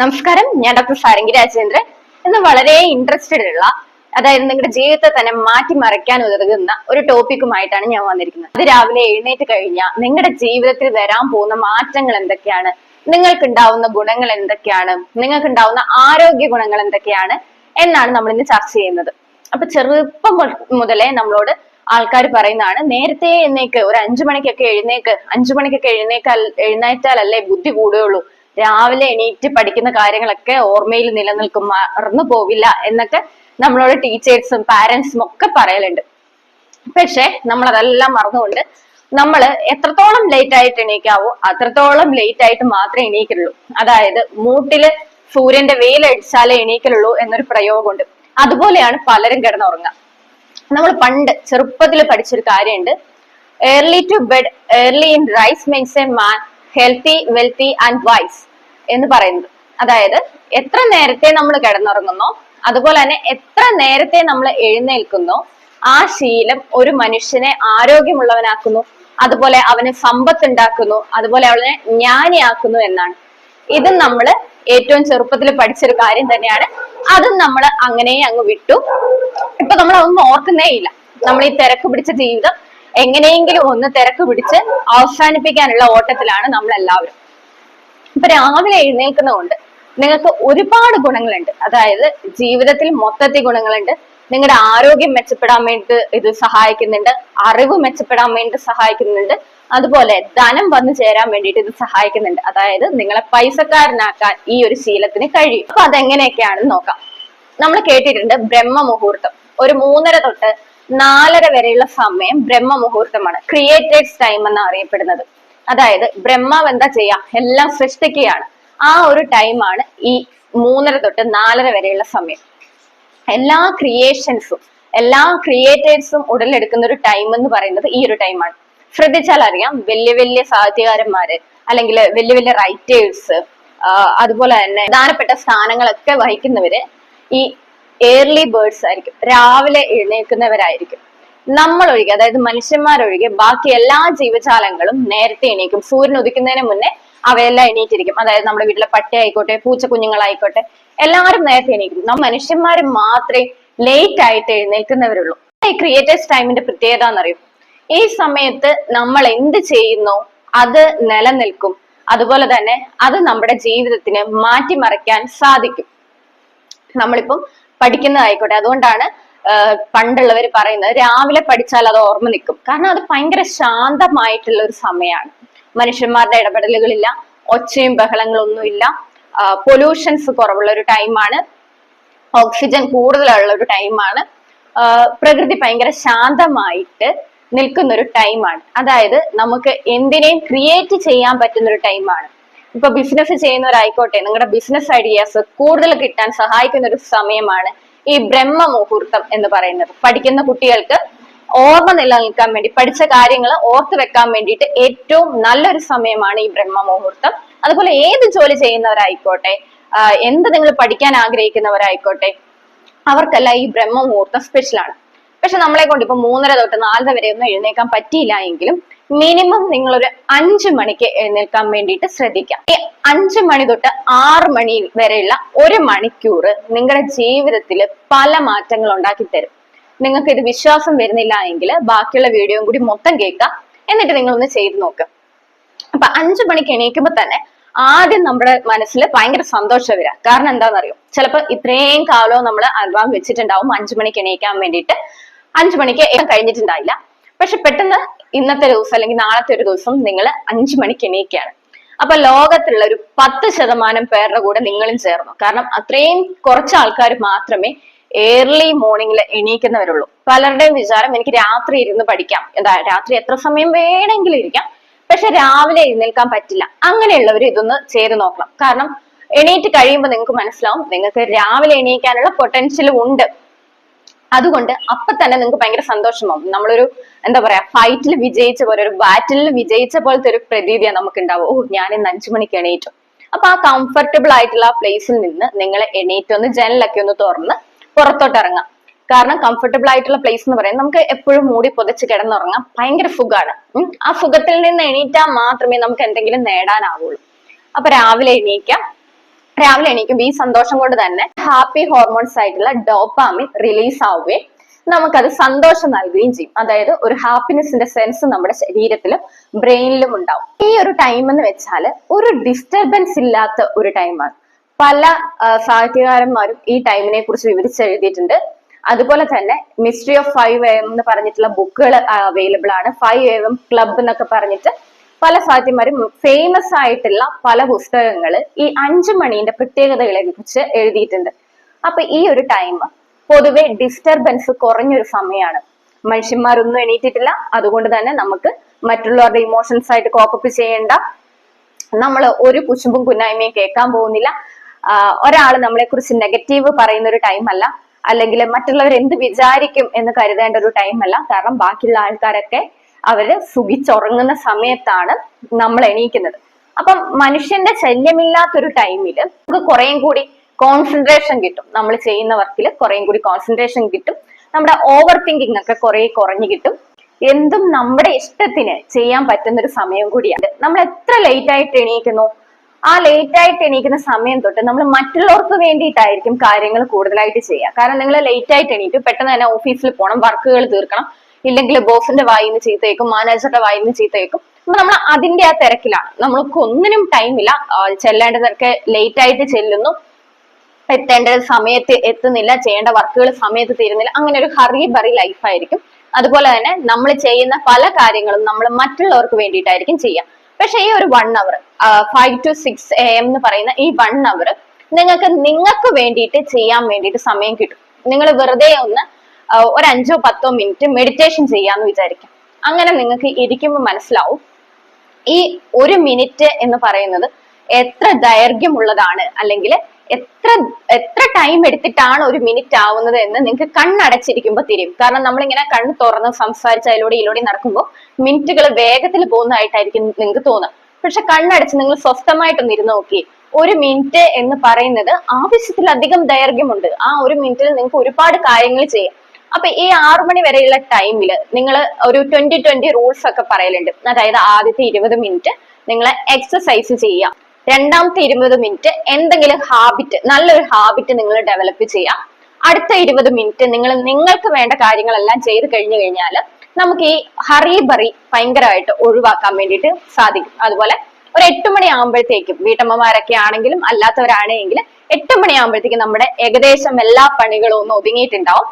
നമസ്കാരം. ഞാൻ ഡോക്ടർ സാരംഗി രാജേന്ദ്രൻ. ഇന്ന് വളരെ ഇൻട്രസ്റ്റഡ് ഉള്ള അതായത് നിങ്ങളുടെ ജീവിതത്തെ തന്നെ മാറ്റിമറിക്കാൻ ഉതകുന്ന ഒരു ടോപ്പിക്കുമായിട്ടാണ് ഞാൻ വന്നിരിക്കുന്നത്. അത് രാവിലെ എഴുന്നേറ്റ് കഴിഞ്ഞാൽ നിങ്ങളുടെ ജീവിതത്തിൽ വരാൻ പോകുന്ന മാറ്റങ്ങൾ എന്തൊക്കെയാണ്? നിങ്ങൾക്ക് ഉണ്ടാവുന്ന ഗുണങ്ങൾ എന്തൊക്കെയാണ്? നിങ്ങൾക്ക് ഉണ്ടാവുന്ന ആരോഗ്യ ഗുണങ്ങൾ എന്തൊക്കെയാണ്? എന്നാണ് നമ്മൾ ഇന്ന് ചർച്ച ചെയ്യുന്നത്. അപ്പൊ ചെറുപ്പം മുതലേ നമ്മളോട് ആൾക്കാർ പറയുന്നതാണ് നേരത്തെ എഴുന്നേക്ക് ഒരു അഞ്ചു മണിക്കൊക്കെ എഴുന്നേക്ക് അഞ്ചു മണിക്കൊക്കെ എഴുന്നേക്കാൽ എഴുന്നേറ്റാലല്ലേ ബുദ്ധി കൂടുകയുള്ളൂ. രാവിലെ എണീറ്റ് പഠിക്കുന്ന കാര്യങ്ങളൊക്കെ ഓർമ്മയിൽ നിലനിൽക്കും മറന്നു പോവില്ല എന്നൊക്കെ നമ്മളോട് ടീച്ചേഴ്സും പാരന്റ്സും ഒക്കെ പറയലുണ്ട്. പക്ഷെ നമ്മൾ അതെല്ലാം മറന്നുകൊണ്ട് നമ്മൾ എത്രത്തോളം ലേറ്റ് ആയിട്ട് എണീക്കാവോ അത്രത്തോളം ലേറ്റ് ആയിട്ട് മാത്രമേ എണീക്കുള്ളൂ. അതായത് മൂട്ടിൽ സൂര്യന്റെ വെയിലടിച്ചാലേ എണീക്കലുള്ളൂ എന്നൊരു പ്രയോഗമുണ്ട്. അതുപോലെയാണ് പലരും കിടന്നുറങ്ങുക. നമ്മൾ പണ്ട് ചെറുപ്പത്തിൽ പഠിച്ചൊരു കാര്യമുണ്ട്. Early to bed early in rise makes a man healthy wealthy and wise എന്ന് പറയുന്നത്. അതായത് എത്ര നേരത്തെ നമ്മൾ കിടന്നുറങ്ങുന്നോ അതുപോലെ തന്നെ എത്ര നേരത്തെ നമ്മൾ എഴുന്നേൽക്കുന്നോ ആ ശീലം ഒരു മനുഷ്യനെ ആരോഗ്യമുള്ളവനാക്കുന്നു അതുപോലെ അവന് സമ്പത്ത് ഉണ്ടാക്കുന്നു അതുപോലെ അവനെ ജ്ഞാനിയാക്കുന്നു എന്നാണ്. ഇതും നമ്മൾ ഏറ്റവും ചെറുപ്പത്തിൽ പഠിച്ചൊരു കാര്യം തന്നെയാണ്. അതും നമ്മൾ അങ്ങനെ അങ്ങ് വിട്ടു. ഇപ്പൊ നമ്മൾ അതൊന്നും ഓർക്കുന്നേ ഇല്ല. നമ്മൾ ഈ തിരക്ക് പിടിച്ച ജീവിതം എങ്ങനെയെങ്കിലും ഒന്ന് തിരക്ക് പിടിച്ച് അവസാനിപ്പിക്കാനുള്ള ഓട്ടത്തിലാണ് നമ്മൾ എല്ലാവരും ഇപ്പൊ രാവിലെ എഴുന്നേൽക്കുന്നതുകൊണ്ട് നിങ്ങൾക്ക് ഒരുപാട് ഗുണങ്ങളുണ്ട്. അതായത് ജീവിതത്തിൽ മൊത്തത്തിൽ ഗുണങ്ങളുണ്ട്. നിങ്ങളുടെ ആരോഗ്യം മെച്ചപ്പെടാൻ വേണ്ടി ഇത് സഹായിക്കുന്നുണ്ട്. അറിവ് മെച്ചപ്പെടാൻ വേണ്ടി സഹായിക്കുന്നുണ്ട്. അതുപോലെ ധനം വന്നു ചേരാൻ വേണ്ടിയിട്ട് ഇത് സഹായിക്കുന്നുണ്ട്. അതായത് നിങ്ങളെ പൈസക്കാരനാക്കാൻ ഈ ഒരു ശീലത്തിന് കഴിയും. അപ്പൊ അതെങ്ങനെയൊക്കെയാണെന്ന് നോക്കാം. നമ്മൾ കേട്ടിട്ടുണ്ട് ബ്രഹ്മ മുഹൂർത്തം. ഒരു മൂന്നര തൊട്ട് നാലര വരെയുള്ള സമയം ബ്രഹ്മ മുഹൂർത്തമാണ്. ക്രിയേറ്റേഴ്സ് ടൈം എന്ന് അറിയപ്പെടുന്നത് അതായത് ബ്രഹ്മാവ് എന്താ ചെയ്യാ? എല്ലാം സൃഷ്ടിക്കുകയാണ്. ആ ഒരു ടൈമാണ് ഈ മൂന്നര തൊട്ട് നാലര വരെയുള്ള സമയം. എല്ലാ ക്രിയേഷൻസും എല്ലാ ക്രിയേറ്റേഴ്സും ഉടലെടുക്കുന്ന ഒരു ടൈം എന്ന് പറയുന്നത് ഈ ഒരു ടൈമാണ് ശ്രദ്ധിച്ചാൽ അറിയാം വലിയ വലിയ സാഹിത്യകാരന്മാര് അല്ലെങ്കിൽ വലിയ വലിയ റൈറ്റേഴ്സ് അതുപോലെ തന്നെ പ്രധാനപ്പെട്ട സ്ഥാനങ്ങളൊക്കെ വഹിക്കുന്നവര് ഈ ഏർലി ബേർഡ്സ് ആയിരിക്കും. രാവിലെ എഴുന്നേൽക്കുന്നവരായിരിക്കും. നമ്മൾ ഒഴികെ അതായത് മനുഷ്യന്മാരൊഴികെ ബാക്കി എല്ലാ ജീവജാലങ്ങളും നേരത്തെ എണീക്കും. സൂര്യൻ ഉദിക്കുന്നതിന് മുന്നേ അവയെല്ലാം എണീറ്റിരിക്കും. അതായത് നമ്മുടെ വീട്ടിലെ പട്ടി ആയിക്കോട്ടെ പൂച്ച കുഞ്ഞുങ്ങളായിക്കോട്ടെ എല്ലാവരും നേരത്തെ എണീക്കും. നമ്മൾ മനുഷ്യന്മാർ മാത്രമേ ലേറ്റ് ആയിട്ട് എഴുന്നേൽക്കുന്നവരുള്ളൂ. ഈ ക്രിയേറ്റേഴ്സ് ടൈമിന്റെ പ്രത്യേകത എന്നറിയും. ഈ സമയത്ത് നമ്മൾ എന്ത് ചെയ്യുന്നു? അത് നിലനിൽക്കും. അതുപോലെ തന്നെ അത് നമ്മുടെ ജീവിതത്തിന് മാറ്റിമറിക്കാൻ സാധിക്കും. നമ്മളിപ്പം പഠിക്കുന്നതായിക്കോട്ടെ അതുകൊണ്ടാണ് പണ്ടുള്ളവർ പറയുന്നത് രാവിലെ പഠിച്ചാൽ അത് ഓർമ്മ നിൽക്കും. കാരണം അത് ഭയങ്കര ശാന്തമായിട്ടുള്ള ഒരു സമയമാണ്. മനുഷ്യന്മാരുടെ ഇടപെടലുകളില്ല ഒച്ചയും ബഹളങ്ങളും ഒന്നുമില്ല പൊല്യൂഷൻസ് കുറവുള്ള ഒരു ടൈമാണ് ഓക്സിജൻ കൂടുതലുള്ള ഒരു ടൈമാണ് പ്രകൃതി ഭയങ്കര ശാന്തമായിട്ട് നിൽക്കുന്ന ഒരു ടൈമാണ് അതായത് നമുക്ക് എന്തിനേയും ക്രിയേറ്റ് ചെയ്യാൻ പറ്റുന്ന ഒരു ടൈമാണ് ഇപ്പൊ ബിസിനസ് ചെയ്യുന്നവരായിക്കോട്ടെ നിങ്ങളുടെ ബിസിനസ് ഐഡിയാസ് കൂടുതൽ കിട്ടാൻ സഹായിക്കുന്ന ഒരു സമയമാണ് ഈ ബ്രഹ്മ മുഹൂർത്തം എന്ന് പറയുന്നത്. പഠിക്കുന്ന കുട്ടികൾക്ക് ഓർമ്മ നിലനിൽക്കാൻ വേണ്ടി പഠിച്ച കാര്യങ്ങൾ ഓർത്ത് വെക്കാൻ വേണ്ടിയിട്ട് ഏറ്റവും നല്ലൊരു സമയമാണ് ഈ ബ്രഹ്മ മുഹൂർത്തം അതുപോലെ ഏത് ജോലി ചെയ്യുന്നവരായിക്കോട്ടെ എന്ത് നിങ്ങൾ പഠിക്കാൻ ആഗ്രഹിക്കുന്നവരായിക്കോട്ടെ അവർക്കെല്ലാം ഈ ബ്രഹ്മ മുഹൂർത്തം സ്പെഷ്യലാണ് പക്ഷെ നമ്മളെ കൊണ്ട് ഇപ്പൊ മൂന്നര തൊട്ട് നാലര വരെ ഒന്നും എഴുന്നേക്കാൻ പറ്റിയില്ല എങ്കിലും മിനിമം നിങ്ങൾ ഒരു അഞ്ചു മണിക്ക് എഴുന്നേൽക്കാൻ വേണ്ടിയിട്ട് ശ്രദ്ധിക്കാം. ഈ അഞ്ചു മണി തൊട്ട് ആറ് മണി വരെയുള്ള ഒരു മണിക്കൂർ നിങ്ങളുടെ ജീവിതത്തിൽ പല മാറ്റങ്ങൾ ഉണ്ടാക്കി തരും. നിങ്ങൾക്ക് ഇത് വിശ്വാസം വരുന്നില്ല എങ്കിൽ ബാക്കിയുള്ള വീഡിയോയും കൂടി മൊത്തം കേൾക്കാം. എന്നിട്ട് നിങ്ങൾ ഒന്ന് ചെയ്ത് നോക്കുക അപ്പൊ അഞ്ചു മണിക്ക് എണീക്കുമ്പോ തന്നെ ആദ്യം നമ്മുടെ മനസ്സിൽ ഭയങ്കര സന്തോഷം വരാം. കാരണം എന്താണെന്നറിയോ? ചിലപ്പോ ഇത്രയും കാലവും നമ്മൾ അൽവാം വെച്ചിട്ടുണ്ടാവും അഞ്ചു മണിക്ക് എണീക്കാൻ വേണ്ടിയിട്ട്. അഞ്ചു മണിക്ക് കഴിഞ്ഞിട്ടുണ്ടായില്ല. പക്ഷെ പെട്ടെന്ന് ഇന്നത്തെ ദിവസം അല്ലെങ്കിൽ നാളത്തെ ഒരു ദിവസം നിങ്ങൾ അഞ്ചു മണിക്ക് എണീക്കുകയാണ് അപ്പൊ ലോകത്തിലുള്ള ഒരു പത്ത് ശതമാനം പേരുടെ കൂടെ നിങ്ങളും ചേർന്നു. കാരണം അത്രയും കുറച്ച് ആൾക്കാർ മാത്രമേ ഏർലി മോർണിംഗിൽ എണീക്കുന്നവരുള്ളൂ. പലരുടെയും വിചാരം എനിക്ക് രാത്രി ഇരുന്ന് പഠിക്കാം. എന്താ രാത്രി എത്ര സമയം വേണമെങ്കിലും ഇരിക്കാം. പക്ഷെ രാവിലെ എഴുന്നേൽക്കാൻ പറ്റില്ല. അങ്ങനെയുള്ളവർ ഇതൊന്ന് ചെയ്ത് നോക്കണം. കാരണം എണീറ്റ് കഴിയുമ്പോൾ നിങ്ങൾക്ക് മനസ്സിലാവും. നിങ്ങൾക്ക് രാവിലെ എണീക്കാനുള്ള പൊട്ടൻഷ്യൽ ഉണ്ട്. അതുകൊണ്ട് അപ്പൊ തന്നെ നിങ്ങൾക്ക് ഭയങ്കര സന്തോഷമാവും നമ്മളൊരു എന്താ പറയാ ഫൈറ്റിൽ വിജയിച്ച പോലെ ഒരു ബാറ്റിൽ വിജയിച്ച പോലത്തെ ഒരു പ്രതീതിയാണ് നമുക്ക് ഉണ്ടാവും ഓ ഞാൻ ഇന്ന് അഞ്ചു മണിക്ക് എണീറ്റു. അപ്പൊ ആ കംഫർട്ടബിൾ ആയിട്ടുള്ള ആ പ്ലേസിൽ നിന്ന് നിങ്ങൾ എണീറ്റ് ഒന്ന് ജനലൊക്കെ ഒന്ന് തുറന്ന് പുറത്തോട്ട് ഇറങ്ങാം. കാരണം കംഫർട്ടബിൾ ആയിട്ടുള്ള പ്ലേസ് എന്ന് പറയുന്നത് നമുക്ക് എപ്പോഴും മൂടി പുതച്ച് കിടന്നുറങ്ങാം ഭയങ്കര സുഖമാണ് ആ സുഖത്തിൽ നിന്ന് എണീറ്റാൽ മാത്രമേ നമുക്ക് എന്തെങ്കിലും നേടാനാവുള്ളൂ. അപ്പൊ രാവിലെ എണീക്കാം. രാവിലെ എണീക്കുമ്പോൾ ഈ സന്തോഷം കൊണ്ട് തന്നെ ഹാപ്പി ഹോർമോൺസ് ആയിട്ടുള്ള ഡോപ്പാമിൻ റിലീസ് ആവുകയും നമുക്കത് സന്തോഷം നൽകുകയും ചെയ്യും. അതായത് ഒരു ഹാപ്പിനെസിന്റെ സെൻസ് നമ്മുടെ ശരീരത്തിലും ബ്രെയിനിലും ഉണ്ടാവും. ഈ ഒരു ടൈം എന്ന് വെച്ചാൽ ഒരു ഡിസ്റ്റർബൻസ് ഇല്ലാത്ത ഒരു ടൈമാണ് പല സാഹിത്യകാരന്മാരും ഈ ടൈമിനെ കുറിച്ച് വിവരിച്ചെഴുതിയിട്ടുണ്ട് അതുപോലെ തന്നെ മിസ്റ്ററി ഓഫ് ഫൈവ് എം എന്ന് പറഞ്ഞിട്ടുള്ള ബുക്കുകൾ അവൈലബിൾ ആണ്. ഫൈവ് എം ക്ലബ് എന്നൊക്കെ പറഞ്ഞിട്ട് പല സാഹിത്യന്മാരും ഫേമസ് ആയിട്ടുള്ള പല പുസ്തകങ്ങൾ ഈ അഞ്ചു മണീന്റെ പ്രത്യേകതകളെ കുറിച്ച് എഴുതിയിട്ടുണ്ട്. അപ്പൊ ഈ ഒരു ടൈം പൊതുവെ ഡിസ്റ്റർബൻസ് കുറഞ്ഞൊരു സമയമാണ് മനുഷ്യന്മാരൊന്നും എണീറ്റിട്ടില്ല. അതുകൊണ്ട് തന്നെ നമുക്ക് മറ്റുള്ളവരുടെ ഇമോഷൻസ് ആയിട്ട് കോപ്പപ്പ് ചെയ്യേണ്ട. നമ്മൾ ഒരു കുശുമ്പും കുന്നായ്മയും കേൾക്കാൻ പോകുന്നില്ല. ഒരാൾ നമ്മളെ കുറിച്ച് നെഗറ്റീവ് പറയുന്ന ഒരു ടൈം അല്ല. അല്ലെങ്കിൽ മറ്റുള്ളവർ എന്ത് വിചാരിക്കും എന്ന് കരുതേണ്ട ഒരു ടൈം അല്ല. കാരണം ബാക്കിയുള്ള ആൾക്കാരൊക്കെ അവർ സുഖിച്ചുറങ്ങുന്ന സമയത്താണ് നമ്മൾ എണീക്കുന്നത്. അപ്പം മനുഷ്യന്റെ ശല്യമില്ലാത്തൊരു ടൈമിൽ നമുക്ക് കുറേം കൂടി കോൺസെൻട്രേഷൻ കിട്ടും. നമ്മൾ ചെയ്യുന്ന വർക്കിൽ കുറേം കൂടി കോൺസെൻട്രേഷൻ കിട്ടും. നമ്മുടെ ഓവർ തിങ്കിങ് ഒക്കെ കുറെ കുറഞ്ഞു കിട്ടും. എന്തും നമ്മുടെ ഇഷ്ടത്തിന് ചെയ്യാൻ പറ്റുന്ന ഒരു സമയം കൂടിയാണ്. നമ്മൾ എത്ര ലേറ്റ് ആയിട്ട് എണീക്കുന്നു? ആ ലേറ്റ് ആയിട്ട് എണീക്കുന്ന സമയം തൊട്ട് നമ്മൾ മറ്റുള്ളവർക്ക് വേണ്ടിയിട്ടായിരിക്കും കാര്യങ്ങൾ കൂടുതലായിട്ട് ചെയ്യുക. കാരണം നിങ്ങൾ ലേറ്റ് ആയിട്ട് എണീറ്റു പെട്ടെന്ന് തന്നെ ഓഫീസിൽ പോകണം വർക്കുകൾ തീർക്കണം ഇല്ലെങ്കിൽ ബോസിന്റെ വായിന്ന് ചീത്തയേക്കും മാനേജറുടെ വായിന്ന് ചീത്തയേക്കും. അപ്പൊ നമ്മൾ അതിന്റെ ആ തിരക്കിലാണ്. നമ്മൾക്ക് ഒന്നിനും ടൈമില്ല ചെല്ലേണ്ടതൊക്കെ ലേറ്റ് ആയിട്ട് ചെല്ലുന്നു. എത്തേണ്ട സമയത്ത് എത്തുന്നില്ല. ചെയ്യേണ്ട വർക്കുകൾ സമയത്ത് തീരുന്നില്ല. അങ്ങനെ ഒരു ഹറി ബറി ലൈഫായിരിക്കും അതുപോലെ തന്നെ നമ്മൾ ചെയ്യുന്ന പല കാര്യങ്ങളും നമ്മൾ മറ്റുള്ളവർക്ക് വേണ്ടിയിട്ടായിരിക്കും ചെയ്യുക. പക്ഷെ ഈ ഒരു one hour five to six A M എന്ന് പറയുന്ന ഈ വൺ അവർ നിങ്ങൾക്ക് നിങ്ങൾക്ക് വേണ്ടിയിട്ട് ചെയ്യാൻ വേണ്ടിയിട്ട് സമയം കിട്ടും. നിങ്ങൾ വെറുതെ ഒന്ന് ഒരു അഞ്ചോ പത്തോ മിനിറ്റ് മെഡിറ്റേഷൻ ചെയ്യാന്ന് വിചാരിക്കും. അങ്ങനെ നിങ്ങൾക്ക് ഇരിക്കുമ്പോൾ മനസ്സിലാവും. ഈ ഒരു മിനിറ്റ് എന്ന് പറയുന്നത് എത്ര ദൈർഘ്യമുള്ളതാണ് അല്ലെങ്കിൽ എത്ര എത്ര ടൈം എടുത്തിട്ടാണ് ഒരു മിനിറ്റ് ആവുന്നത് എന്ന് നിങ്ങൾക്ക് കണ്ണടച്ചിരിക്കുമ്പോൾ തിരിയും. കാരണം നമ്മളിങ്ങനെ കണ്ണ് തുറന്ന് സംസാരിച്ച് അതിലൂടെ ഇതിലൂടെ നടക്കുമ്പോൾ മിനിറ്റുകൾ വേഗത്തിൽ പോകുന്നതായിട്ടായിരിക്കും നിങ്ങൾക്ക് തോന്നുക പക്ഷെ കണ്ണടച്ച് നിങ്ങൾ സ്വസ്ഥമായിട്ടൊന്ന് ഇരുന്ന് നോക്കി. ഒരു മിനിറ്റ് എന്ന് പറയുന്നത് ആവശ്യത്തിലധികം ദൈർഘ്യമുണ്ട്. ആ ഒരു മിനിറ്റിൽ നിങ്ങൾക്ക് ഒരുപാട് കാര്യങ്ങൾ ചെയ്യാം. അപ്പൊ ഈ ആറു മണി വരെയുള്ള ടൈമിൽ നിങ്ങൾ ഒരു ട്വന്റി ട്വന്റി റൂൾസ് ഒക്കെ പറയലുണ്ട്. അതായത് ആദ്യത്തെ ഇരുപത് മിനിറ്റ് നിങ്ങൾ എക്സസൈസ് ചെയ്യാം രണ്ടാമത്തെ ഇരുപത് മിനിറ്റ് എന്തെങ്കിലും ഹാബിറ്റ് നല്ലൊരു ഹാബിറ്റ് നിങ്ങൾ ഡെവലപ്പ് ചെയ്യാം അടുത്ത ഇരുപത് മിനിറ്റ് നിങ്ങൾ നിങ്ങൾക്ക് വേണ്ട കാര്യങ്ങളെല്ലാം ചെയ്ത് കഴിഞ്ഞു കഴിഞ്ഞാൽ നമുക്ക് ഈ ഹറി ബറി ഭയങ്കരമായിട്ട് ഒഴിവാക്കാൻ വേണ്ടിയിട്ട് സാധിക്കും. അതുപോലെ ഒരു എട്ട് മണി ആകുമ്പോഴത്തേക്കും വീട്ടമ്മമാരൊക്കെ ആണെങ്കിലും അല്ലാത്തവരാണെങ്കിൽ എട്ട് മണി ആകുമ്പോഴത്തേക്കും നമ്മുടെ ഏകദേശം എല്ലാ പണികളും ഒന്ന് ഒതുങ്ങിയിട്ടുണ്ടാവും.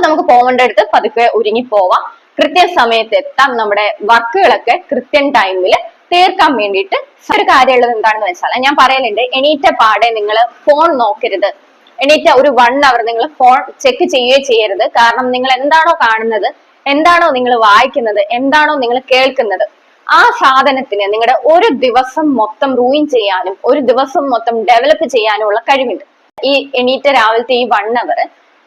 അപ്പൊ നമുക്ക് പോവേണ്ട അടുത്ത് പതുക്കെ ഒരുങ്ങി പോവാം. കൃത്യ സമയത്ത് എത്താം നമ്മുടെ വർക്കുകളൊക്കെ കൃത്യം ടൈമിൽ തീർക്കാൻ വേണ്ടിയിട്ട്. ഒരു കാര്യമുള്ളത് എന്താണെന്ന് വെച്ചാൽ ഞാൻ പറയലുണ്ട് എണീറ്റ പാടെ നിങ്ങൾ ഫോൺ നോക്കരുത്. എണീറ്റ ഒരു വൺ അവർ നിങ്ങൾ ഫോൺ ചെക്ക് ചെയ്യുകയോ ചെയ്യരുത്. കാരണം നിങ്ങൾ എന്താണോ കാണുന്നത് എന്താണോ നിങ്ങൾ വായിക്കുന്നത് എന്താണോ നിങ്ങൾ കേൾക്കുന്നത് ആ സാധനത്തിന് നിങ്ങളുടെ ഒരു ദിവസം മൊത്തം റൂയിൻ ചെയ്യാനും ഒരു ദിവസം മൊത്തം ഡെവലപ്പ് ചെയ്യാനും ഉള്ള കഴിവുണ്ട്. ഈ എണീറ്റ രാവിലത്തെ ഈ വൺ അവർ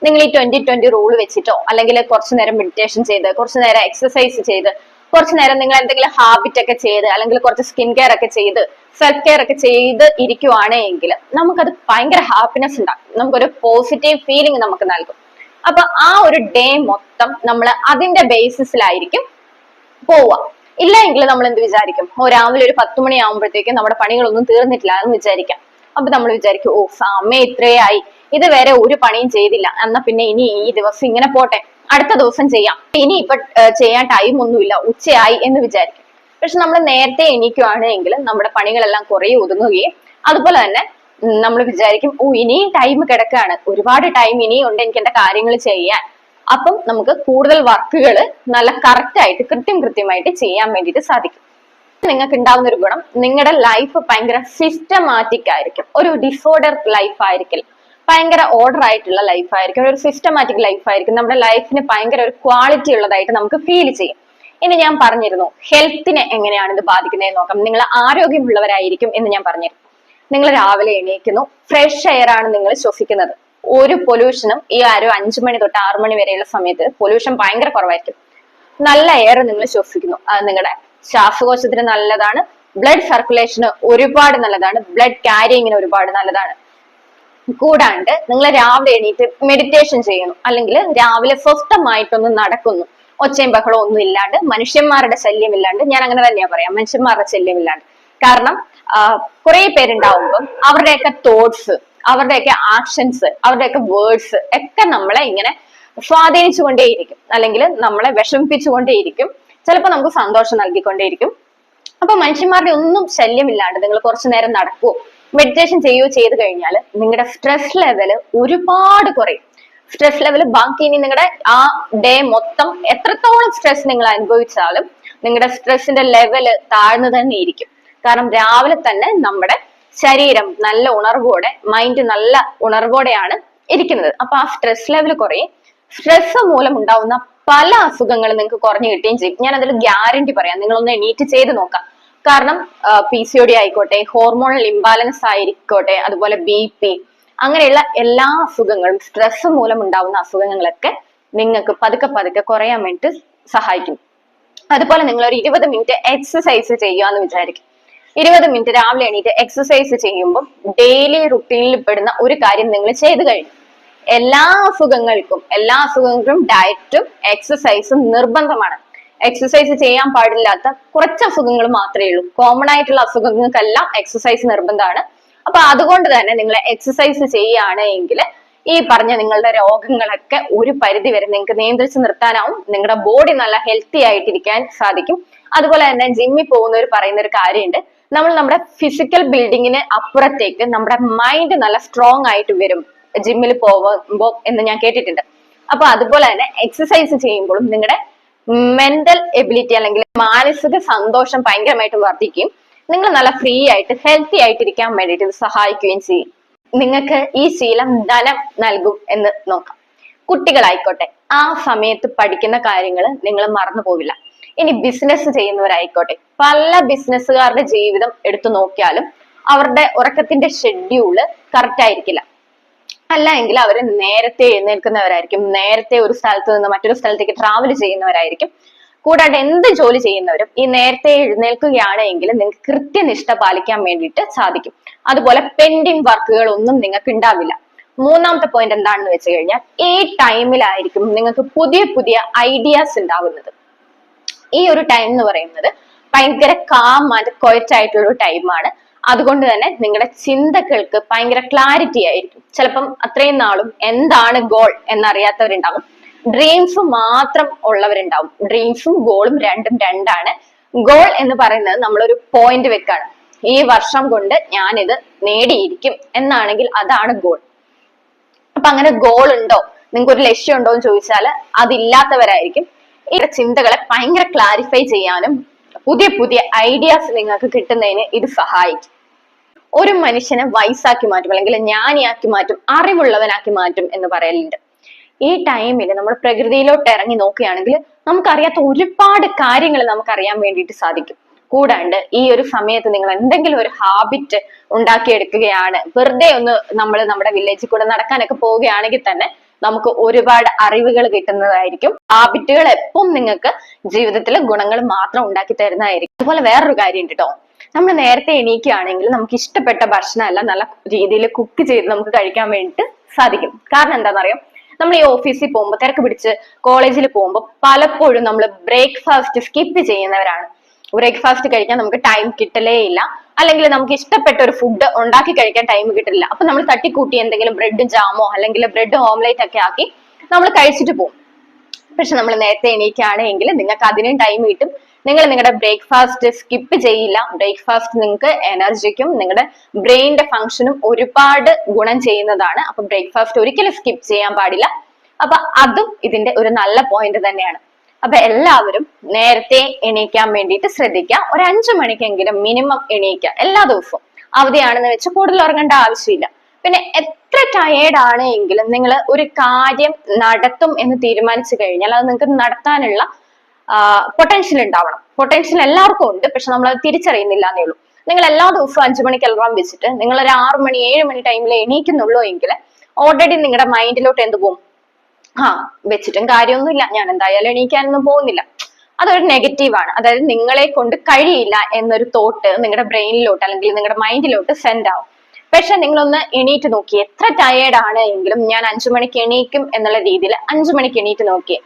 നിങ്ങൾ ഈ ട്വന്റി ട്വന്റി റൂൾ വെച്ചിട്ടോ അല്ലെങ്കിൽ കുറച്ചു നേരം മെഡിറ്റേഷൻ ചെയ്ത് കുറച്ചു നേരം എക്സസൈസ് ചെയ്ത് കുറച്ചു നേരം നിങ്ങൾ എന്തെങ്കിലും ഹാബിറ്റ് ഒക്കെ ചെയ്ത് അല്ലെങ്കിൽ കുറച്ച് സ്കിൻ കെയർ ഒക്കെ ചെയ്ത് സെൽഫ് കെയർ ഒക്കെ ചെയ്ത് ഇരിക്കുവാണെങ്കിൽ നമുക്കത് ഭയങ്കര ഹാപ്പിനെസ് ഉണ്ടാക്കും. നമുക്കൊരു പോസിറ്റീവ് ഫീലിംഗ് നമുക്ക് നൽകും. അപ്പൊ ആ ഒരു ഡേ മൊത്തം നമ്മൾ അതിന്റെ ബേസിസിലായിരിക്കും പോവുക. ഇല്ല എങ്കിൽ നമ്മൾ എന്ത് വിചാരിക്കും? ഓ രാവിലെ ഒരു പത്ത് മണി ആകുമ്പോഴത്തേക്കും നമ്മുടെ പണികളൊന്നും തീർന്നിട്ടില്ല എന്ന് വിചാരിക്കാം. അപ്പൊ നമ്മൾ വിചാരിക്കും ഓ സമയം ഇത്രയായി. ഇതുവരെ ഒരു പണിയും ചെയ്തില്ല. എന്നാ പിന്നെ ഇനി ഈ ദിവസം ഇങ്ങനെ പോട്ടെ. അടുത്ത ദിവസം ചെയ്യാം. ഇനി ഇപ്പൊ ചെയ്യാൻ ടൈം ഒന്നുമില്ല. ഉച്ചയായി എന്ന് വിചാരിക്കും. പക്ഷെ നമ്മൾ നേരത്തെ എണീക്കുവാണെങ്കിൽ നമ്മുടെ പണികളെല്ലാം കുറെ ഒതുങ്ങുകയും അതുപോലെ തന്നെ നമ്മൾ വിചാരിക്കും ഓ ഇനിയും ടൈം കിടക്കാണ് ഒരുപാട് ടൈം ഇനിയും ഉണ്ട് എനിക്ക് എന്റെ കാര്യങ്ങൾ ചെയ്യാൻ. അപ്പം നമുക്ക് കൂടുതൽ വർക്കുകൾ നല്ല കറക്റ്റ് ആയിട്ട് കൃത്യം കൃത്യമായിട്ട് ചെയ്യാൻ വേണ്ടിയിട്ട് സാധിക്കും. നിങ്ങൾക്ക് ഉണ്ടാവുന്ന ഒരു ഗുണം. നിങ്ങളുടെ ലൈഫ് ഭയങ്കര സിസ്റ്റമാറ്റിക് ആയിരിക്കും. ഒരു ഡിസോർഡർ ലൈഫ് ആയിരിക്കില്ല. ഭയങ്കര ഓർഡർ ആയിട്ടുള്ള ലൈഫ് ആയിരിക്കും. ഒരു സിസ്റ്റമാറ്റിക് ലൈഫ് ആയിരിക്കും. നമ്മുടെ ലൈഫിന് ഭയങ്കര ഒരു ക്വാളിറ്റി ഉള്ളതായിട്ട് നമുക്ക് ഫീൽ ചെയ്യും. ഇനി ഞാൻ പറഞ്ഞിരുന്നു ഹെൽത്തിനെ എങ്ങനെയാണ് ഇത് ബാധിക്കുന്നത് നോക്കാം. നിങ്ങൾ ആരോഗ്യമുള്ളവരായിരിക്കും എന്ന് ഞാൻ പറഞ്ഞിരുന്നു. നിങ്ങൾ രാവിലെ എണീക്കുന്നു ഫ്രഷ് എയർ ആണ് നിങ്ങൾ ശ്വസിക്കുന്നത്. ഒരു പൊല്യൂഷനും ഈ ആരോ അഞ്ചു മണി തൊട്ട് ആറു മണി വരെയുള്ള സമയത്ത് പൊല്യൂഷൻ ഭയങ്കര കുറവായിരിക്കും. നല്ല എയർ നിങ്ങൾ ശ്വസിക്കുന്നു. നിങ്ങളുടെ ശ്വാസകോശത്തിന് നല്ലതാണ്. ബ്ലഡ് സർക്കുലേഷന് ഒരുപാട് നല്ലതാണ്. ബ്ലഡ് ക്യാരിങ്ങിന് ഒരുപാട് നല്ലതാണ്. കൂടാണ്ട് നിങ്ങൾ രാവിലെ എണീറ്റ് മെഡിറ്റേഷൻ ചെയ്യുന്നു അല്ലെങ്കിൽ രാവിലെ സ്വസ്ഥമായിട്ടൊന്ന് നടക്കുന്നു. ഒച്ചയും ബഹളവും ഒന്നും ഇല്ലാണ്ട് മനുഷ്യന്മാരുടെ ശല്യം ഇല്ലാണ്ട് ഞാൻ അങ്ങനെ തന്നെയാ പറയാം. മനുഷ്യന്മാരുടെ ശല്യം ഇല്ലാണ്ട് കാരണം കുറെ പേരുണ്ടാവുമ്പം അവരുടെയൊക്കെ തോട്ട്സ് അവരുടെയൊക്കെ ആക്ഷൻസ് അവരുടെയൊക്കെ വേർഡ്സ് ഒക്കെ നമ്മളെ ഇങ്ങനെ സ്വാധീനിച്ചുകൊണ്ടേയിരിക്കും. അല്ലെങ്കിൽ നമ്മളെ വിഷമിപ്പിച്ചുകൊണ്ടേയിരിക്കും. ചിലപ്പോൾ നമുക്ക് സന്തോഷം നൽകിക്കൊണ്ടേയിരിക്കും. അപ്പൊ മനുഷ്യന്മാരുടെ ഒന്നും ശല്യമില്ലാണ്ട് നിങ്ങൾ കുറച്ചു നേരം നടക്കുവോ മെഡിറ്റേഷൻ ചെയ്യുകയോ ചെയ്ത് കഴിഞ്ഞാൽ നിങ്ങളുടെ സ്ട്രെസ് ലെവൽ ഒരുപാട് കുറയും. സ്ട്രെസ് ലെവൽ ബാക്കി ഇനി നിങ്ങളുടെ ആ ഡേ മൊത്തം എത്രത്തോളം സ്ട്രെസ് നിങ്ങൾ അനുഭവിച്ചാലും നിങ്ങളുടെ സ്ട്രെസ്സിന്റെ ലെവൽ താഴ്ന്നു തന്നെ ഇരിക്കും. കാരണം രാവിലെ തന്നെ നമ്മുടെ ശരീരം നല്ല ഉണർവോടെ മൈൻഡ് നല്ല ഉണർവോടെയാണ് ഇരിക്കുന്നത്. അപ്പൊ ആ സ്ട്രെസ് ലെവൽ കുറയും. സ്ട്രെസ് മൂലം ഉണ്ടാവുന്ന പല അസുഖങ്ങളും നിങ്ങൾക്ക് കുറഞ്ഞു കിട്ടുകയും ചെയ്യും. ഞാൻ അതിൽ ഗ്യാരണ്ടി പറയാം. നിങ്ങളൊന്ന് എണീറ്റ് ചെയ്ത് നോക്കാം. കാരണം പി സി ഒ ഡി ആയിക്കോട്ടെ ഹോർമോണൽ ഇംബാലൻസ് ആയിക്കോട്ടെ അതുപോലെ ബി പി അങ്ങനെയുള്ള എല്ലാ അസുഖങ്ങളും സ്ട്രെസ് മൂലം ഉണ്ടാവുന്ന അസുഖങ്ങളൊക്കെ നിങ്ങൾക്ക് പതുക്കെ പതുക്കെ കുറയാൻ വേണ്ടി സഹായിക്കും. അതുപോലെ നിങ്ങൾ ഒരു ഇരുപത് മിനിറ്റ് എക്സസൈസ് ചെയ്യുക എന്ന് വിചാരിക്കും. ഇരുപത് മിനിറ്റ് രാവിലെ എണീറ്റ് എക്സസൈസ് ചെയ്യുമ്പോൾ ഡെയിലി റുട്ടീനിൽ പെടുന്ന ഒരു കാര്യം നിങ്ങൾ ചെയ്തു കഴിഞ്ഞു. എല്ലാ അസുഖങ്ങൾക്കും എല്ലാ അസുഖങ്ങൾക്കും ഡയറ്റും എക്സസൈസും നിർബന്ധമാണ്. എക്സസൈസ് ചെയ്യാൻ പാടില്ലാത്ത കുറച്ച് അസുഖങ്ങൾ മാത്രമേ ഉള്ളൂ. കോമൺ ആയിട്ടുള്ള അസുഖങ്ങൾക്കെല്ലാം എക്സസൈസ് നിർബന്ധമാണ്. അപ്പൊ അതുകൊണ്ട് തന്നെ നിങ്ങൾ എക്സസൈസ് ചെയ്യുകയാണ് എങ്കിൽ ഈ പറഞ്ഞ നിങ്ങളുടെ രോഗങ്ങളൊക്കെ ഒരു പരിധി വരെ നിങ്ങൾക്ക് നിയന്ത്രിച്ച് നിർത്താനാവും. നിങ്ങളുടെ ബോഡി നല്ല ഹെൽത്തി ആയിട്ടിരിക്കാൻ സാധിക്കും. അതുപോലെ തന്നെ ജിമ്മിൽ പോകുന്നവർ പറയുന്ന ഒരു കാര്യമുണ്ട്. നമ്മൾ നമ്മുടെ ഫിസിക്കൽ ബിൽഡിങ്ങിന് അപ്പുറത്തേക്ക് നമ്മുടെ മൈൻഡ് നല്ല സ്ട്രോങ് ആയിട്ട് വരും. ജിമ്മിൽ പോകുമ്പോൾ എന്ന് ഞാൻ കേട്ടിട്ടുണ്ട്. അപ്പൊ അതുപോലെ തന്നെ എക്സസൈസ് ചെയ്യുമ്പോഴും നിങ്ങളുടെ മെന്റൽ എബിലിറ്റി അല്ലെങ്കിൽ മാനസിക സന്തോഷം ഭയങ്കരമായിട്ട് വർദ്ധിക്കുകയും നിങ്ങൾ നല്ല ഫ്രീ ആയിട്ട് ഹെൽത്തി ആയിട്ടിരിക്കാൻ വേണ്ടിയിട്ട് ഇത് സഹായിക്കുകയും ചെയ്യും. നിങ്ങൾക്ക് ഈ ശീലം ധനം നൽകും എന്ന് നോക്കാം. കുട്ടികളായിക്കോട്ടെ ആ സമയത്ത് പഠിക്കുന്ന കാര്യങ്ങൾ നിങ്ങൾ മറന്നു പോവില്ല. ഇനി ബിസിനസ് ചെയ്യുന്നവരായിക്കോട്ടെ പല ബിസിനസ്സുകാരുടെ ജീവിതം എടുത്തു നോക്കിയാലും അവരുടെ ഉറക്കത്തിന്റെ ഷെഡ്യൂൾ കറക്റ്റ് ആയിരിക്കില്ല. അല്ല എങ്കിൽ അവർ നേരത്തെ എഴുന്നേൽക്കുന്നവരായിരിക്കും. നേരത്തെ ഒരു സ്ഥലത്ത് നിന്ന് മറ്റൊരു സ്ഥലത്തേക്ക് ട്രാവൽ ചെയ്യുന്നവരായിരിക്കും. കൂടാതെ എന്ത് ജോലി ചെയ്യുന്നവരും ഈ നേരത്തെ എഴുന്നേൽക്കുകയാണ് എങ്കിൽ നിങ്ങൾക്ക് കൃത്യനിഷ്ഠ പാലിക്കാൻ വേണ്ടിയിട്ട് സാധിക്കും. അതുപോലെ പെൻഡിങ് വർക്കുകൾ ഒന്നും നിങ്ങൾക്ക് ഉണ്ടാവില്ല. മൂന്നാമത്തെ പോയിന്റ് എന്താണെന്ന് വെച്ച് കഴിഞ്ഞാൽ ഈ ടൈമിലായിരിക്കും നിങ്ങൾക്ക് പുതിയ പുതിയ ഐഡിയാസ് ഉണ്ടാവുന്നത് ഈ ഒരു ടൈം എന്ന് പറയുന്നത് ഭയങ്കര കാം ആൻഡ് ക്വയറ്റ് ആയിട്ടുള്ള ഒരു ടൈമാണ് അതുകൊണ്ട് തന്നെ നിങ്ങളുടെ ചിന്തകൾക്ക് ഭയങ്കര ക്ലാരിറ്റി ആയിരിക്കും. ചിലപ്പം അത്രയും നാളും എന്താണ് ഗോൾ എന്നറിയാത്തവരുണ്ടാവും ഡ്രീംസ് മാത്രം ഉള്ളവരുണ്ടാവും ഡ്രീംസും ഗോളും രണ്ടും രണ്ടാണ്. ഗോൾ എന്ന് പറയുന്നത് നമ്മളൊരു പോയിന്റ് വെക്കാണ്. ഈ വർഷം കൊണ്ട് ഞാൻ ഇത് നേടിയിരിക്കും എന്നാണെങ്കിൽ അതാണ് ഗോൾ അപ്പൊ അങ്ങനെ ഗോൾ ഉണ്ടോ? നിങ്ങൾക്ക് ഒരു ലക്ഷ്യം ഉണ്ടോ എന്ന് ചോദിച്ചാൽ അതില്ലാത്തവരായിരിക്കും. ഈ ചിന്തകളെ ഭയങ്കര ക്ലാരിഫൈ ചെയ്യാനും പുതിയ പുതിയ ഐഡിയാസ് നിങ്ങൾക്ക് കിട്ടുന്നതിന് ഇത് സഹായിക്കും. ഒരു മനുഷ്യനെ വയസ്സാക്കി മാറ്റും അല്ലെങ്കിൽ ജ്ഞാനിയാക്കി മാറ്റും അറിവുള്ളവനാക്കി മാറ്റും എന്ന് പറയലുണ്ട്. ഈ ടൈമിൽ നമ്മൾ പ്രകൃതിയിലോട്ട് ഇറങ്ങി നോക്കുകയാണെങ്കിൽ നമുക്കറിയാത്ത ഒരുപാട് കാര്യങ്ങൾ നമുക്ക് അറിയാൻ വേണ്ടിയിട്ട് സാധിക്കും. കൂടാണ്ട് ഈ ഒരു സമയത്ത് നിങ്ങൾ എന്തെങ്കിലും ഒരു ഹാബിറ്റ് ഉണ്ടാക്കിയെടുക്കുകയാണ് വെറുതെ ഒന്ന് നമ്മൾ നമ്മുടെ വില്ലേജിൽ കൂടെ നടക്കാനൊക്കെ പോവുകയാണെങ്കിൽ തന്നെ നമുക്ക് ഒരുപാട് അറിവുകൾ കിട്ടുന്നതായിരിക്കും. ഹാബിറ്റുകൾ എപ്പം നിങ്ങൾക്ക് ജീവിതത്തിൽ ഗുണങ്ങൾ മാത്രം ഉണ്ടാക്കി തരുന്നതായിരിക്കും. അതുപോലെ വേറൊരു കാര്യം ഉണ്ട് കേട്ടോ നമ്മൾ നേരത്തെ എണീക്കുകയാണെങ്കിൽ നമുക്ക് ഇഷ്ടപ്പെട്ട ഭക്ഷണം എല്ലാം നല്ല രീതിയിൽ കുക്ക് ചെയ്ത് നമുക്ക് കഴിക്കാൻ വേണ്ടിട്ട് സാധിക്കും. കാരണം എന്താണെന്നറിയാം നമ്മൾ ഈ ഓഫീസിൽ പോകുമ്പോൾ തിരക്ക് പിടിച്ച് കോളേജിൽ പോകുമ്പോൾ പലപ്പോഴും നമ്മൾ ബ്രേക്ക്ഫാസ്റ്റ് സ്കിപ്പ് ചെയ്യുന്നവരാണ്. ബ്രേക്ക്ഫാസ്റ്റ് കഴിക്കാൻ നമുക്ക് ടൈം കിട്ടലേ ഇല്ല. അല്ലെങ്കിൽ നമുക്ക് ഇഷ്ടപ്പെട്ട ഒരു ഫുഡ് ഉണ്ടാക്കി കഴിക്കാൻ ടൈം കിട്ടില്ല അപ്പൊ നമ്മൾ തട്ടിക്കൂട്ടി എന്തെങ്കിലും ബ്രെഡ് ജാമോ അല്ലെങ്കിൽ ബ്രെഡ് ഓംലേറ്റ് ഒക്കെ ആക്കി നമ്മൾ കഴിച്ചിട്ട് പോകും. പക്ഷെ നമ്മൾ നേരത്തെ എണീക്കുകയാണെങ്കിൽ നിങ്ങൾക്ക് അതിനും ടൈം കിട്ടും. നിങ്ങൾ നിങ്ങളുടെ ബ്രേക്ക്ഫാസ്റ്റ് സ്കിപ്പ് ചെയ്യില്ല. ബ്രേക്ക്ഫാസ്റ്റ് നിങ്ങൾക്ക് എനർജിക്കും നിങ്ങളുടെ ബ്രെയിനിന്റെ ഫംഗ്ഷനും ഒരുപാട് ഗുണം ചെയ്യുന്നതാണ്. അപ്പൊ ബ്രേക്ക്ഫാസ്റ്റ് ഒരിക്കലും സ്കിപ്പ് ചെയ്യാൻ പാടില്ല. അപ്പൊ അതും ഇതിന്റെ ഒരു നല്ല പോയിന്റ് തന്നെയാണ്. അപ്പൊ എല്ലാവരും നേരത്തെ എണീക്കാൻ വേണ്ടിയിട്ട് ശ്രദ്ധിക്കുക. ഒരു അഞ്ചു മണിക്കെങ്കിലും മിനിമം എണീക്കുക എല്ലാ ദിവസവും. അവധിയാണെന്ന് വെച്ച് കൂടുതൽ ഉറങ്ങേണ്ട ആവശ്യമില്ല. പിന്നെ എത്ര ടയേർഡ് ആണ് എങ്കിലും നിങ്ങൾ ഒരു കാര്യം നടത്തും എന്ന് തീരുമാനിച്ചു കഴിഞ്ഞാൽ അത് നിങ്ങൾക്ക് നടത്താനുള്ള പൊട്ടൻഷ്യൽ ഉണ്ടാവണം പൊട്ടൻഷ്യൽ എല്ലാവർക്കും ഉണ്ട് പക്ഷെ നമ്മൾ അത് തിരിച്ചറിയുന്നില്ല എന്നേ ഉള്ളൂ. നിങ്ങൾ എല്ലാ ദിവസവും അഞ്ചു മണിക്ക് അലറാം വെച്ചിട്ട് നിങ്ങൾ ഒരു ആറു മണി ഏഴ് മണി ടൈമിൽ എണീക്കുന്നുള്ളൂ എങ്കിൽ ഓൾറെഡി നിങ്ങളുടെ മൈൻഡിലോട്ട് എന്ത് പോകും ആ വെച്ചിട്ടും കാര്യമൊന്നുമില്ല. ഞാൻ എന്തായാലും എണീക്കാനൊന്നും പോകുന്നില്ല. അതൊരു നെഗറ്റീവ് ആണ്. അതായത് നിങ്ങളെ കൊണ്ട് കഴിയില്ല എന്നൊരു തോട്ട് നിങ്ങളുടെ ബ്രെയിനിലോട്ട് അല്ലെങ്കിൽ നിങ്ങളുടെ മൈൻഡിലോട്ട് സെൻഡ് ആവും. പക്ഷെ നിങ്ങളൊന്ന് എണീറ്റ് നോക്കി. എത്ര ടയേർഡ് ആണ് എങ്കിലും ഞാൻ അഞ്ചു മണിക്ക് എണീക്കും എന്നുള്ള രീതിയിൽ അഞ്ചു മണിക്ക് എണീറ്റ് നോക്കിയേ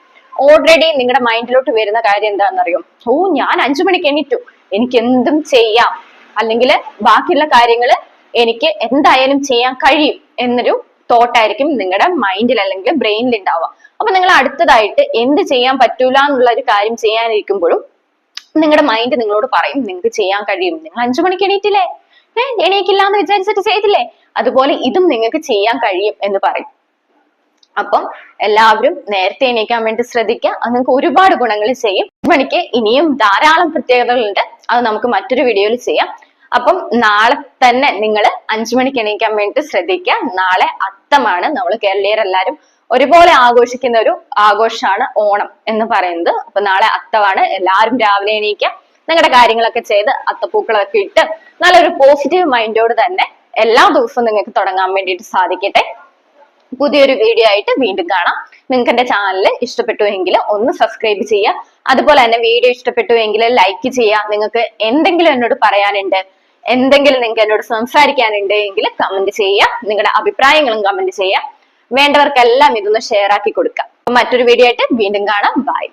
ഓൾറെഡി നിങ്ങളുടെ മൈൻഡിലോട്ട് വരുന്ന കാര്യം എന്താണെന്നറിയോ ഓ ഞാൻ അഞ്ചു മണിക്ക് എണീറ്റു. എനിക്ക് എന്തും ചെയ്യാം. അല്ലെങ്കിൽ ബാക്കിയുള്ള കാര്യങ്ങൾ എനിക്ക് എന്തായാലും ചെയ്യാൻ കഴിയും എന്നൊരു തോട്ടായിരിക്കും നിങ്ങളുടെ മൈൻഡിൽ അല്ലെങ്കിൽ ബ്രെയിനിൽ ഉണ്ടാവുക അപ്പൊ നിങ്ങൾ അടുത്തതായിട്ട് എന്ത് ചെയ്യാൻ പറ്റൂല എന്നുള്ള ഒരു കാര്യം ചെയ്യാനിരിക്കുമ്പോഴും നിങ്ങളുടെ മൈൻഡ് നിങ്ങളോട് പറയും നിങ്ങൾക്ക് ചെയ്യാൻ കഴിയും. നിങ്ങൾ അഞ്ചു മണിക്ക് എണീറ്റില്ലേ? ഏഹ് എണീക്കില്ല എന്ന് വിചാരിച്ചിട്ട് ചെയ്തില്ലേ? അതുപോലെ ഇതും നിങ്ങൾക്ക് ചെയ്യാൻ കഴിയും എന്ന് പറയും. അപ്പം എല്ലാവരും നേരത്തെ എണീക്കാൻ വേണ്ടി ശ്രദ്ധിക്കുക. അത് നിങ്ങൾക്ക് ഒരുപാട് ഗുണങ്ങൾ ചെയ്യും. മണിക്ക് ഇനിയും ധാരാളം പ്രത്യേകതകളുണ്ട് അത് നമുക്ക് മറ്റൊരു വീഡിയോയിൽ ചെയ്യാം. അപ്പം നാളെ തന്നെ നിങ്ങൾ അഞ്ചു മണിക്ക് എണീക്കാൻ വേണ്ടി ശ്രദ്ധിക്കുക. നാളെ അത്തമാണ് നമ്മൾ കേരളീയർ എല്ലാവരും ഒരുപോലെ ആഘോഷിക്കുന്ന ഒരു ആഘോഷമാണ് ഓണം എന്ന് പറയുന്നത്. അപ്പൊ നാളെ അത്തമാണ് എല്ലാവരും രാവിലെ എണീക്കുക. നിങ്ങളുടെ കാര്യങ്ങളൊക്കെ ചെയ്ത് അത്തപ്പൂക്കളൊക്കെ ഇട്ട് നല്ലൊരു പോസിറ്റീവ് മൈൻഡോട് തന്നെ എല്ലാ ദിവസവും നിങ്ങൾക്ക് തുടങ്ങാൻ വേണ്ടിയിട്ട് സാധിക്കട്ടെ. പുതിയൊരു വീഡിയോ ആയിട്ട് വീണ്ടും കാണാം. നിങ്ങൾക്ക് എന്റെ ചാനൽ ഇഷ്ടപ്പെട്ടു എങ്കിൽ ഒന്ന് സബ്സ്ക്രൈബ് ചെയ്യുക. അതുപോലെ തന്നെ വീഡിയോ ഇഷ്ടപ്പെട്ടു എങ്കിൽ ലൈക്ക് ചെയ്യുക. നിങ്ങൾക്ക് എന്തെങ്കിലും എന്നോട് പറയാനുണ്ട് എന്തെങ്കിലും നിങ്ങൾക്ക് എന്നോട് സംസാരിക്കാനുണ്ട് എങ്കിൽ കമന്റ് ചെയ്യുക. നിങ്ങളുടെ അഭിപ്രായങ്ങളും കമന്റ് ചെയ്യുക. വേണ്ടവർക്കെല്ലാം ഇതൊന്ന് ഷെയർ ആക്കി കൊടുക്കുക. മറ്റൊരു വീഡിയോ ആയിട്ട് വീണ്ടും കാണാം. ബൈ